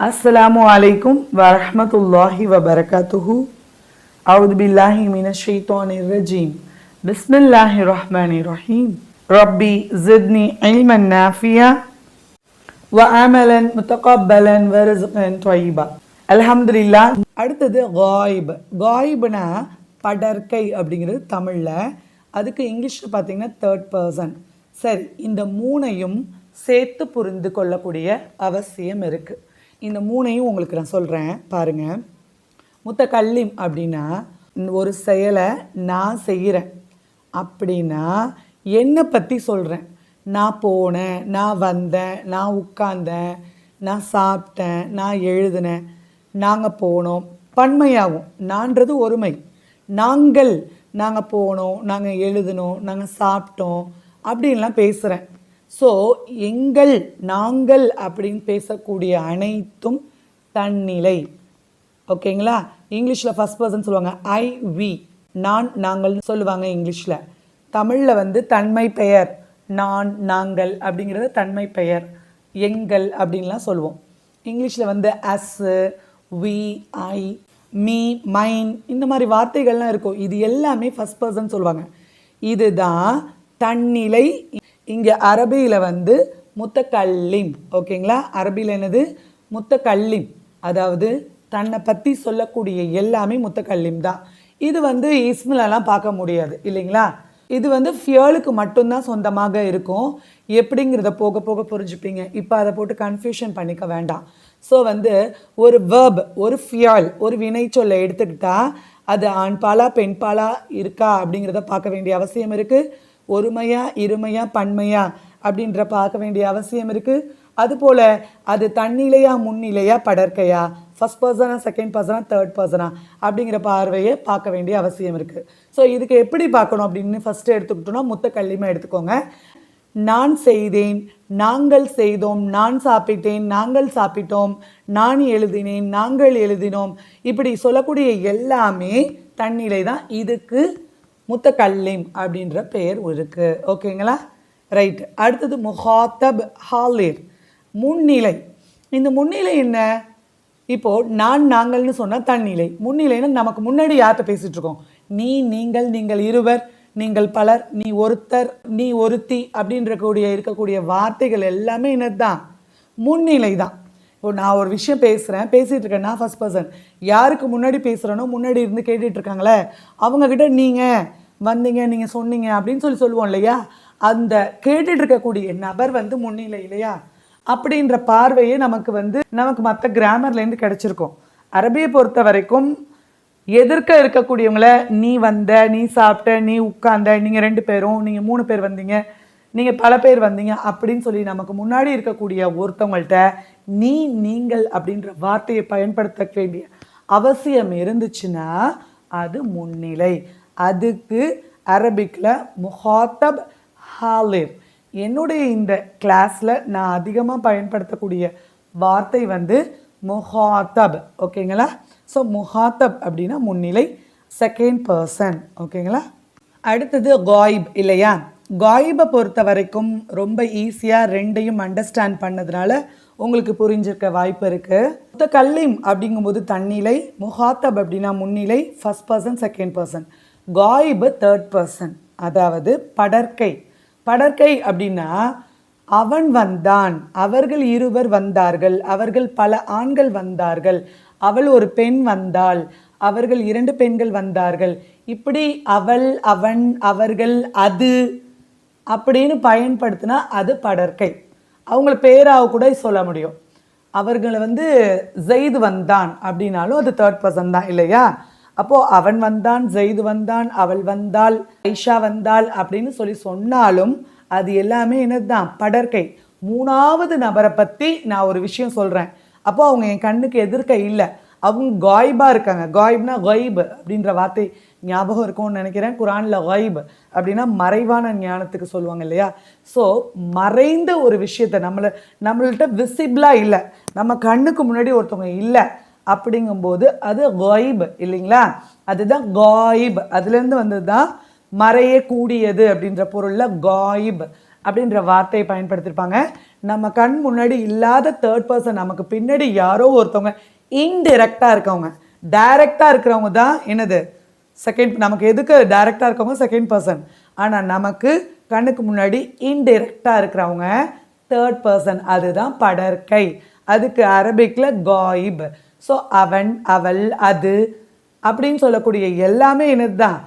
அஸ்லாம் வலைக்கும் வரமத்துல்லாஹி வபரகாத்துஹு அவுது பில்லாஹி மின ஷெய்தானி ரஜீம் பிஸ்மில்லாஹி ரஹ்மானி ரஹீம் ரப்பி ஜித்னி இல்மன் நாஃபியா வ வஅமலன் முத்தகப்பலன் வரஸ்கன் தொய்பா அலஹம்துலில்லா அடுத்தது காயிப் காயிப்னா படற்கை அப்படிங்கிறது தமிழில். அதுக்கு இங்கிலீஷில் பார்த்தீங்கன்னா தேர்ட் பர்சன் சரி இந்த மூணையும் சேர்த்து புரிந்து கொள்ளக்கூடிய அவசியம் இருக்குது இந்த மூணையும் உங்களுக்கு நான் சொல்கிறேன் பாருங்கள் முத்தக்கல்லிம் அப்படின்னா ஒரு செயலை நான் செய்கிறேன். அப்படின்னா என்னை பற்றி சொல்கிறேன் நான் போனேன் நான் வந்தேன் நான் உட்கார்ந்தேன் நான் சாப்பிட்டேன் நான் எழுதினேன் நாங்கள் போனோம். பன்மையாகும் நான்றது ஒருமை. நாங்கள் நாங்கள் போனோம் நாங்கள் எழுதினோம் நாங்கள் சாப்பிட்டோம் அப்படின்லாம் பேசுகிறேன் ஸோ எங்கள் நாங்கள் அப்படின்னு பேசக்கூடிய அனைத்தும் தன்னிலை. ஓகேங்களா? இங்கிலீஷில் ஃபஸ்ட் பர்சன் சொல்லுவாங்க ஐ வி நான் நாங்கள் சொல்லுவாங்க இங்கிலீஷில். தமிழில் வந்து தன்மை பெயர் நான் நாங்கள் அப்படிங்கிறது தன்மை பெயர் எங்கள் அப்படின்லாம் சொல்லுவோம். இங்கிலீஷில் வந்து us we I me mine இந்த மாதிரி வார்த்தைகள்லாம் இருக்கும். இது எல்லாமே ஃபஸ்ட் பர்சன் சொல்லுவாங்க. இதுதான் தன்னிலை இங்கே அரபியில் வந்து முத்தக்கல்லிம் ஓகேங்களா? அரபியில் என்னது? முத்தக்கல்லிம். அதாவது தன்னை பற்றி சொல்லக்கூடிய எல்லாமே முத்தக்கல்லிம் தான். இது வந்து இஸ்மிலெல்லாம் பார்க்க முடியாது இல்லைங்களா? இது வந்து ஃபியலுக்கு மட்டும்தான் சொந்தமாக இருக்கும். எப்படிங்கிறத போக போக புரிஞ்சுப்பீங்க. இப்போ அதை போட்டு கன்ஃபியூஷன் பண்ணிக்க வேண்டாம். ஸோ வந்து ஒரு வேர்ப் ஒரு ஃபியால் ஒரு வினைச்சொல்லை எடுத்துக்கிட்டால் அது ஆண்பாலா பெண்பாலா இருக்கா அப்படிங்கிறத பார்க்க வேண்டிய அவசியம் இருக்குது ஒருமையா இருமையா பன்மையா அப்படின்ற பார்க்க வேண்டிய அவசியம் இருக்குது அதுபோல் அது தன்னிலையா முன்னிலையா படற்கையா? ஃபஸ்ட் பர்சனா செகண்ட் பர்சனா தேர்ட் பர்சனா அப்படிங்கிற பார்வையை பார்க்க வேண்டிய அவசியம் இருக்குது ஸோ இதுக்கு எப்படி பார்க்கணும் அப்படின்னு ஃபஸ்ட்டு எடுத்துக்கிட்டோம்னா முத்த கல்லிமா எடுத்துக்கோங்க. நான் செய்தேன் நாங்கள் செய்தோம் நான் சாப்பிட்டேன் நாங்கள் சாப்பிட்டோம் நான் எழுதினேன் நாங்கள் எழுதினோம். இப்படி சொல்லக்கூடிய எல்லாமே தன்னிலை தான் இதுக்கு முத்தக்கல்லிம் அப்படின்ற பெயர் இருக்குது ஓகேங்களா? ரைட் அடுத்தது முஹாத்தப் ஹாலிர். முன்னிலை. இந்த முன்னிலை என்ன? இப்போது நான் நாங்கள்னு சொன்னால் தன்னிலை. முன்னிலைன்னா நமக்கு முன்னாடி யார்கிட்ட பேசிகிட்ருக்கோம் நீ நீங்கள் நீங்கள் இருவர் நீங்கள் பலர் நீ ஒருத்தர் நீ ஒருத்தி அப்படின்ற கூடிய இருக்கக்கூடிய வார்த்தைகள் எல்லாமே என்னதுதான்? முன்னிலை தான் இப்போ நான் ஒரு விஷயம் பேசுகிறேன் பேசிகிட்டு இருக்கேன். நான் ஃபஸ்ட் பர்சன் யாருக்கு முன்னாடி பேசுகிறேனோ முன்னாடி இருந்து கேட்டுட்ருக்காங்களே அவங்கக்கிட்ட நீங்கள் வந்தீங்க நீங்கள் சொன்னீங்க அப்படின்னு சொல்லி சொல்லுவோம் இல்லையா? அந்த கேட்டுட்டு இருக்கக்கூடிய நபர் வந்து முன்னிலை இல்லையா? அப்படின்ற பார்வையே நமக்கு வந்து நமக்கு மற்ற கிராமர்லேருந்து கிடச்சிருக்கும். அரபியை பொறுத்த வரைக்கும் எதிர்க்க இருக்கக்கூடியவங்கள நீ வந்த நீ சாப்பிட்ட நீ உட்கார்ந்த நீங்கள் ரெண்டு பேரும் நீங்கள் மூணு பேர் வந்தீங்க நீங்கள் பல பேர் வந்தீங்க அப்படின்னு சொல்லி நமக்கு முன்னாடி இருக்கக்கூடிய ஒருத்தவங்கள்ட்ட நீ நீங்கள் அப்படின்ற வார்த்தையை பயன்படுத்த வேண்டிய அவசியம் இருந்துச்சுன்னா அது முன்னிலை. அதுக்கு அரபிக்கில் முஹாத்தப் ஹாலிர். என்னுடைய இந்த கிளாஸில் நான் அதிகமாக பயன்படுத்தக்கூடிய வார்த்தை வந்து முஹாத்தப் ஓகேங்களா? ஸோ முஹாத்தப் அப்படின்னா முன்னிலை. செகண்ட் பர்சன் ஓகேங்களா? அடுத்தது காயிப் இல்லையா? காயிபை பொறுத்த வரைக்கும் ரொம்ப ஈஸியாக ரெண்டையும் அண்டர்ஸ்டாண்ட் பண்ணதுனால உங்களுக்கு புரிஞ்சிருக்க வாய்ப்பு இருக்குது மொத்த கல்லிம் அப்படிங்கும்போது தன்னிலை முஹாத்தப் அப்படின்னா முன்னிலை ஃபஸ்ட் பர்சன் செகண்ட் பர்சன் காயிபு தேர்ட் பர்சன் அதாவது படற்கை. படற்கை அப்படின்னா அவன் வந்தான் அவர்கள் இருவர் வந்தார்கள் அவர்கள் பல ஆண்கள் வந்தார்கள் அவள் ஒரு பெண் வந்தாள் அவர்கள் இரண்டு பெண்கள் வந்தார்கள். இப்படி அவள் அவன் அவர்கள் அது அப்படின்னு பயன்படுத்தினா அது படற்கை. அவங்கள பேராக கூட சொல்ல முடியும். அவர்களை வந்து ஜெய்து வந்தான் அப்படின்னாலும் அது தேர்ட் பர்சன் தான் இல்லையா? அப்போது அவன் வந்தான் ஜெய்து வந்தான் அவள் வந்தாள் ஐஷா வந்தாள் அப்படின்னு சொல்லி சொன்னாலும் அது எல்லாமே என்னதுதான்? படற்கை. மூணாவது நபரை பற்றி நான் ஒரு விஷயம் சொல்கிறேன் அப்போது அவங்க என் கண்ணுக்கு எதிர்க்க இல்லை. அவங்க காய்பா இருக்காங்க. காய்ப்னா கொய்ப் அப்படின்ற வார்த்தை ஞாபகம் இருக்கும்னு நினைக்கிறேன். குரானில் காயிப் அப்படின்னா மறைவான ஞானத்துக்கு சொல்லுவாங்க இல்லையா? ஸோ மறைந்த ஒரு விஷயத்தை நம்மளை நம்மள்கிட்ட விசிபிளாக இல்லை. நம்ம கண்ணுக்கு முன்னாடி ஒருத்தவங்க இல்லை அப்படிங்கும்போது அது காயிப் இல்லைங்களா? அதுதான் காய்ப். அதுலேருந்து வந்தது தான் மறையக்கூடியது அப்படின்ற பொருளில் காய்ப் அப்படின்ற வார்த்தையை பயன்படுத்தியிருப்பாங்க நம்ம கண் முன்னாடி இல்லாத தேர்ட் பர்சன் நமக்கு பின்னாடி யாரோ ஒருத்தவங்க இன்டிரெக்டாக இருக்கவங்க. டைரக்டாக இருக்கிறவங்க தான் என்னது? செகண்ட் நமக்கு எதுக்கு டைரக்டாக இருக்கவங்க? செகண்ட் பர்சன் ஆனால் நமக்கு கண்ணுக்கு முன்னாடி இன்டிரெக்டாக இருக்கிறவங்க தேர்ட் பர்சன் அதுதான் படற்கை. அதுக்கு அரபிக்கில் காயிப் ஸோ அவன் அவள் அது அப்படின்னு சொல்லக்கூடிய எல்லாமே என்னது தான்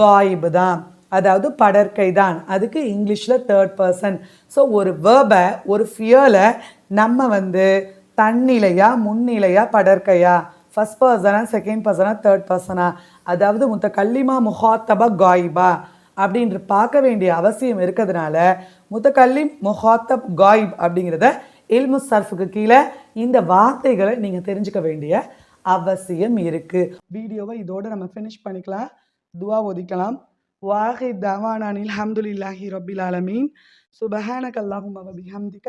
காயிப் தான். அதாவது படற்கை தான். அதுக்கு இங்கிலீஷில் தேர்ட் பர்சன் ஸோ ஒரு வேர்பை ஒரு ஃபியரில் நம்ம வந்து தன்னிலையா முன்னிலையா படற்கையா? ஃபஸ்ட் பர்சனா செகண்ட் பர்சனா தேர்ட் பர்சனா அதாவது முத்த கல்லிமா முஹாத்தபா காயிபா? அப்படின்ற பார்க்க வேண்டிய அவசியம் இருக்கிறதுனால முத்தகல்லி முஹாத்தப் காயிப் அப்படிங்கிறத இல்மு சர்ஃபுக்கு கீழே இந்த வார்த்தைகளை நீங்கள் தெரிஞ்சுக்க வேண்டிய அவசியம் இருக்குது வீடியோவை இதோடு நம்ம ஃபினிஷ் பண்ணிக்கலாம். துவா ஒதிக்கலாம். வாஹி தவானானில் ஹம்துலில்லாஹி ரபில் ஆலமீன். அவ பிஹம்திக்க